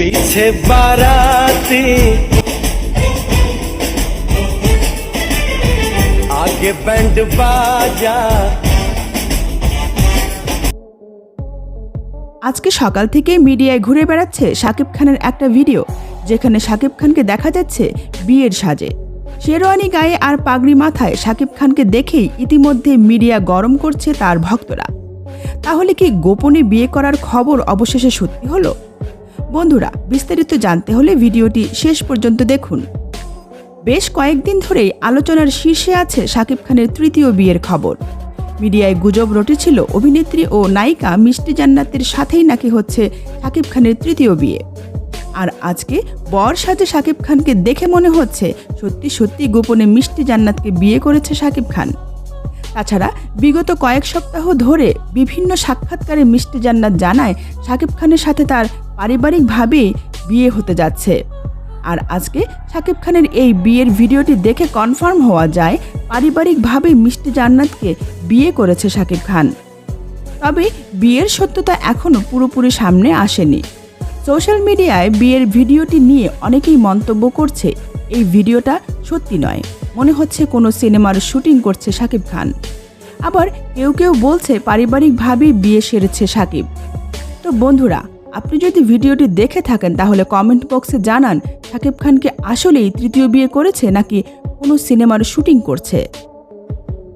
पीछे बाराती आगे बैंड बाजा আজকে সকাল থেকে মিডিয়ায় ঘুরে বেড়াচ্ছে শাকিব খানের একটা ভিডিও যেখানে শাকিব খানকে দেখা যাচ্ছে বিয়ের সাজে শেরওয়ানি গায়ে আর পাগড়ি মাথায় শাকিব খানকে দেখেই ইতিমধ্যে মিডিয়া গরম করছে তার ভক্তরা তাহলে কি গোপনে বিয়ে করার খবর অবশেষে সত্যি হলো বন্ধুরা, বিস্তারিত জানতে হলে ভিডিওটি শেষ পর্যন্ত দেখুন। বেশ কয়েকদিন ধরেই আলোচনার শীর্ষে আছে শাকিব খানের তৃতীয় বিয়ের খবর। মিডিয়ায় গুজব রটেছিল অভিনেত্রী ও নায়িকা মিষ্টি জান্নাতের সাথেই নাকি হচ্ছে শাকিব খানের তৃতীয় বিয়ে। আর আজকে বর সাজে শাকিব খানকে দেখে মনে হচ্ছে সত্যি সত্যি গোপনে মিষ্টি জান্নাতকে বিয়ে করেছে শাকিব খান। তাছাড়া বিগত কয়েক সপ্তাহ ধরে বিভিন্ন সাক্ষাৎকারে মিষ্টি জান্নাত জানায় শাকিব খানের সাথে তার পারিবারিকভাবেই বিয়ে হতে যাচ্ছে। আর আজকে শাকিব খানের এই বিয়ের ভিডিওটি দেখে কনফার্ম হওয়া যায় পারিবারিকভাবেই মিষ্টি জান্নাতকে বিয়ে করেছে শাকিব খান। তবে বিয়ের সত্যতা এখনও পুরোপুরি সামনে আসেনি। সোশ্যাল মিডিয়ায় বিয়ের ভিডিওটি নিয়ে অনেকেই মন্তব্য করছে, এই ভিডিওটা সত্যি নয়। মনে হচ্ছে কোনো সিনেমার শুটিং করছে শাকিব খান। আবার কেউ কেউ বলছে পারিবারিকভাবেই বিয়ে সেরেছে শাকিব তো বন্ধুরা আপনি যদি ভিডিওটি দেখে থাকেন, তাহলে কমেন্ট বক্সে জানান শাকিব খানকে আসলেই তৃতীয় বিয়ে করেছে নাকি কোনো সিনেমার শুটিং করছে।